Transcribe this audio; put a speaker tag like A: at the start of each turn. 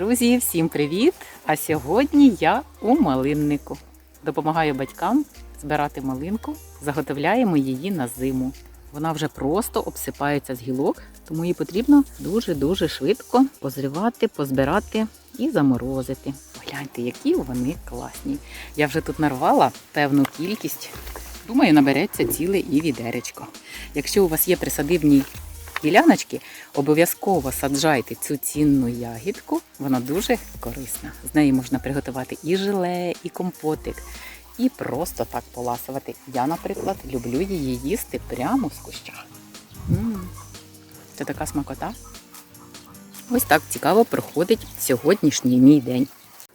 A: Друзі, всім привіт! А сьогодні я у малиннику. Допомагаю батькам збирати малинку, заготовляємо її на зиму. Вона вже просто обсипається з гілок, тому її потрібно дуже-дуже швидко позрівати, позбирати і заморозити. Гляньте, які вони класні. Я вже тут нарвала певну кількість. Думаю, набереться ціле і відеречко. Якщо у вас є присадибні діляночки, обов'язково саджайте цю цінну ягідку. Вона дуже корисна. З неї можна приготувати і желе, і компотик, і просто так поласувати. Я, наприклад, люблю її їсти прямо з куща. Це така смакота. Ось так цікаво проходить сьогоднішній мій день.